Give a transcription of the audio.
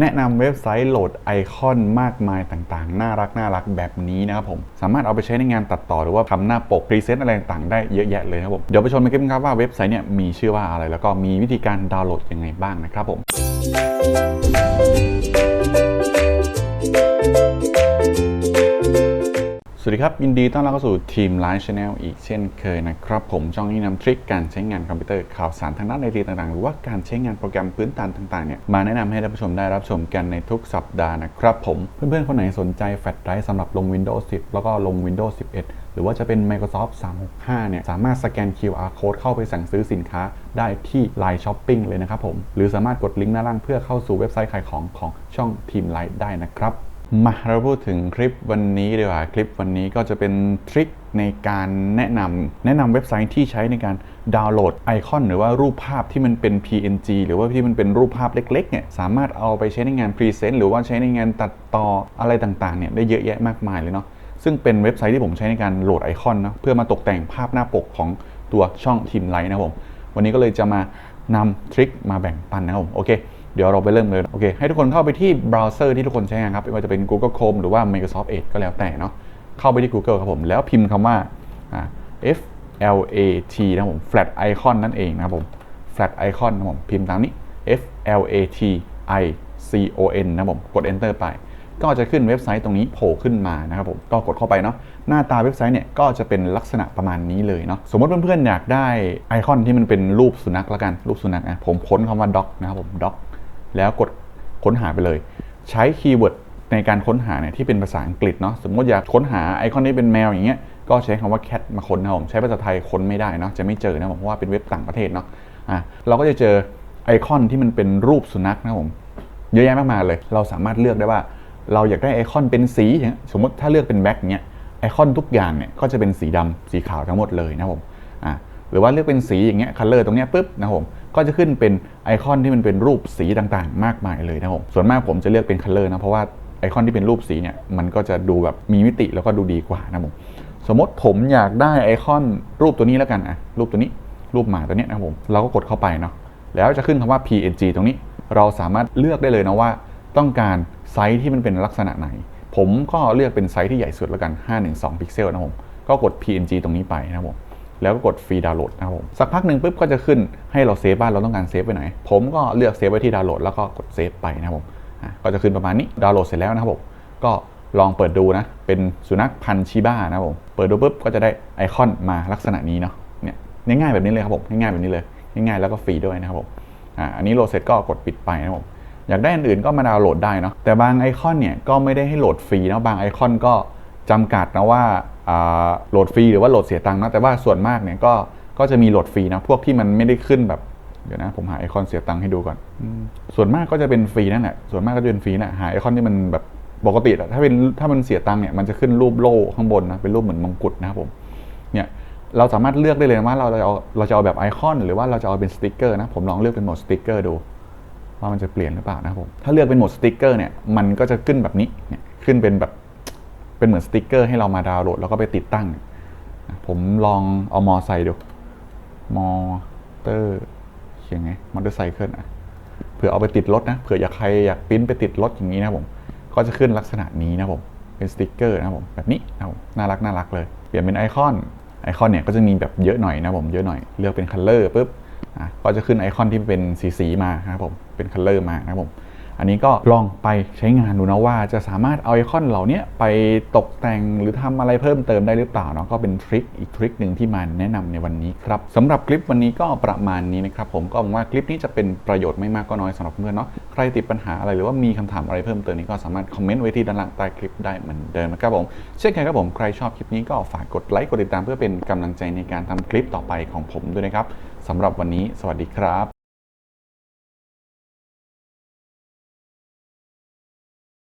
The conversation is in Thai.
แนะนำเว็บไซต์โหลดไอคอนมากมายต่างๆ น่ารักน่ารักแบบนี้นะครับผม สามารถเอาไปใช้ในงานตัดต่อหรือว่าทำหน้าปกพรีเซนต์อะไรต่างๆ ได้เยอะแยะเลยนะครับผม เดี๋ยวไปชมกันครับว่าเว็บไซต์เนี่ยมีชื่อว่าอะไร แล้วก็มีวิธีการดาวน์โหลดยังไงบ้างนะครับผม สวัสดีครับ ยินดีต้อนรับเข้าสู่ทีม Line Channel อีกเช่นเคยนะครับ ผมช่องนี้นำทริคการใช้งานคอมพิวเตอร์ข่าวสารทางด้านไอทีต่างๆ หรือว่าการใช้งานโปรแกรมพื้นฐานต่างๆเนี่ยมาแนะนำให้ท่านผู้ชมได้รับชมกันในทุกสัปดาห์นะครับผม เพื่อนๆ คนไหนสนใจแฟลชไดรฟ์สำหรับลง Windows 10 แล้วก็ลง Windows 11 หรือว่าจะเป็น Microsoft 365 เนี่ยสามารถสแกน QR code เข้าไปสั่งซื้อสินค้าได้ที่ Line Shopping เลยนะครับผมหรือสามารถกดลิงก์หน้าล่างเพื่อเข้าสู่เว็บไซต์ขายของของช่องทีมไลท์ได้นะครับ มาเราพูดถึงคลิปวันนี้ดีกว่าคลิปวันนี้ก็จะเป็นทริคในการแนะนำแนะนำเว็บไซต์ที่ใช้ในการดาวน์โหลดไอคอนหรือว่ารูปภาพที่มันเป็น PNG หรือว่าที่มันเป็นรูปภาพเล็กๆเนี่ยสามารถเอาไปใช้ในงานพรีเซนต์หรือว่าใช้ในงานตัดต่ออะไรต่างๆเนี่ยได้เยอะแยะมากมายเลยเนาะซึ่งเป็นเว็บไซต์ที่ผมใช้ในการโหลดไอคอนนะเพื่อมาตกแต่งภาพหน้าปกของตัวช่องทีมไลท์นะผมวันนี้ก็เลยจะมานำทริคมาแบ่งปันนะครับผมโอเค เดี๋ยวเราไปเริ่มเลยโอเคให้ทุกคนเข้าไปที่เบราว์เซอร์ที่ทุกคนใช้งานครับไม่ว่าจะเป็น Google Chrome หรือว่า Microsoft Edge ก็แล้วแต่เนาะเข้าไปที่ Google ครับผมแล้วพิมพ์คำว่าอ่า F L A T นะผม flat icon นั่นเองนะครับผม flat icon นะผมพิมพ์ตามนี้ F L A T I C O N นะผมกด enter ไป ก็จะขึ้นเว็บไซต์ตรงนี้โผล่ขึ้นมานะครับผมก็กดเข้าไปเนาะหน้าตาเว็บไซต์เนี่ยก็จะเป็นลักษณะประมาณนี้เลยเนาะสมมติเพื่อนๆอยากได้ไอคอนที่มันเป็นรูปสุนัขละกันรูปสุนัขอะผมค้นคำว่า doc นะครับผม doc แล้วกดค้นหาไปเลย ใช้คีย์เวิร์ดในการค้นหาเนี่ยที่เป็นภาษาอังกฤษเนาะสมมติอยากค้นหาไอคอนที่เป็นแมวอย่างเงี้ยก็ใช้คำว่า cat มาค้นนะผมใช้ภาษาไทยค้นไม่ได้เนาะจะไม่เจอนะผมเพราะว่าเป็นเว็บต่างประเทศเนาะอะเราก็จะเจอไอคอนที่มันเป็นรูปสุนัขนะผมเยอะแยะมากมายเลย เราสามารถเลือกได้ว่า เราอยากได้ไอคอนเป็นสีอย่างเงี้ยสมมติถ้าเลือกเป็นแบ็คเงี้ยไอคอนทุกอย่างเนี่ยก็จะเป็นสีดำสีขาวทั้งหมดเลยนะผมอะหรือว่าเลือกเป็นสีอย่างเงี้ยคัลเลอร์ตรงเนี้ยปุ๊บนะผม ก็จะขึ้นเป็นไอคอนที่มันเป็นรูปสีต่างๆ มากมายเลยนะครับผมส่วนมากผมจะเลือกเป็นคัลเลอร์นะเพราะว่าไอคอนที่เป็นรูปสีเนี่ยมันก็จะดูแบบมีมิติแล้วก็ดูดีกว่านะครับผมสมมติผมอยากได้ไอคอนรูปตัวนี้แล้วกันอะรูปตัวนี้รูปหมาตัวนี้นะครับผมเราก็กดเข้าไปเนาะแล้วจะขึ้นคำว่า PNG ตรงนี้ เราสามารถเลือกได้เลยนะว่า ต้องการไซส์ที่มันเป็นลักษณะไหน ผมก็เลือกเป็นไซส์ที่ใหญ่สุดแล้วกัน 512 พิกเซลนะครับผมก็กด PNG ตรงนี้ไปนะครับผม แล้วก็กดฟรีดาวน์โหลดนะครับผมสักพักหนึ่งปุ๊บก็จะขึ้นให้เราเซฟบ้านเราต้องการเซฟไปไหน ผมก็เลือกเซฟไว้ที่ดาวน์โหลดแล้วก็กดเซฟไปนะครับผมก็จะขึ้นประมาณนี้ดาวน์โหลดเสร็จแล้วนะครับผมก็ลองเปิดดูนะ เป็นสุนัขพันธุ์ชิบ้านะครับผมเปิดดูปุ๊บก็จะได้ไอคอนมาลักษณะนี้เนาะเนี่ยง่ายๆแบบนี้เลยครับผมง่ายๆแบบนี้เลยง่ายๆแล้วก็ฟรีด้วยนะครับผมอ่าอันนี้โหลดเสร็จก็กดปิดไปนะครับผมอยากได้อันอื่นก็มาดาวน์โหลดได้เนาะแต่บางไอคอนเนี่ยก็ไม่ได้ให้โหลดฟรีนะบางไอคอนก็จำกัดนะว่า โหลดฟรีหรือว่าโหลดเสียตังค์นะแต่ว่าส่วนมากเนี่ยก็ก็จะมีโหลดฟรีนะพวกที่มันไม่ได้ขึ้นแบบเดี๋ยวนะผมหาไอคอนเสียตังค์ให้ดูก่อน ส่วนมากก็จะเป็นฟรีนั่นแหละส่วนมากก็จะเป็นฟรีนะหาไอคอนที่มันแบบปกติอะถ้าเป็นถ้ามันเสียตังค์เนี่ยมันจะขึ้นรูปโล่ข้างบนนะเป็นรูปเหมือนมงกุฎนะครับผมเนี่ยเราสามารถเลือกได้เลยนะว่าเราจะเอาเราจะเอาแบบไอคอน หรือว่าเราจะเอาเป็นสติกเกอร์นะผมลองเลือกเป็นโหมดสติกเกอร์ดูว่ามันจะเปลี่ยนหรือเปล่านะครับผมถ้าเลือกเป็นโหมดสติกเกอร์เนี่ยมันก็จะขึ้นแบบนี้เนี่ยขึ้นเป็นแบบ เป็นเหมือนสติกเกอร์ให้เรามาดาวน์โหลด แล้วก็ไปติดตั้ง ผมลองเอามอไซค์ดู มอเตอร์เขียนไง มอเตอร์ไซค์ขึ้นอะ เผื่อเอาไปติดรถนะ เผื่ออยากใครอยากปริ้นไปติดรถอย่างนี้นะผม ก็จะขึ้นลักษณะนี้นะผม เป็นสติกเกอร์นะผม แบบนี้นะผม น่ารักน่ารักเลย เปลี่ยนเป็นไอคอน ไอคอนเนี่ยก็จะมีแบบเยอะหน่อยนะผม เยอะหน่อย เลือกเป็นคัลเลอร์ปุ๊บอะก็จะขึ้นไอคอนที่เป็นสีสีๆมานะครับผม เป็นคัลเลอร์มานะครับผม อันนี้ก็ลองไปใช้งานดูนะว่าจะสามารถเอาไอคอนเหล่านี้ไปตกแต่งหรือทำอะไรเพิ่มเติมได้หรือเปล่าเนาะก็เป็นทริคอีกทริคหนึ่งที่มาแนะนำในวันนี้ครับสำหรับคลิปวันนี้ก็ประมาณนี้นะครับผมก็หวังว่าคลิปนี้จะเป็นประโยชน์ไม่มากก็น้อยสำหรับเพื่อนเนาะใครติดปัญหาอะไรหรือว่ามีคำถามอะไรเพิ่มเติมนี้ก็สามารถคอมเมนต์ไว้ที่ด้านล่างใต้คลิปได้เหมือนเดิมนะครับผมเช่นกันครับผมใครชอบคลิปนี้ก็ฝากกดไลค์กดติดตามเพื่อเป็นกำลังใจในการทำคลิปต่อไปของผมด้วยนะครับสำหรับวันนี้ สวัสดีครับ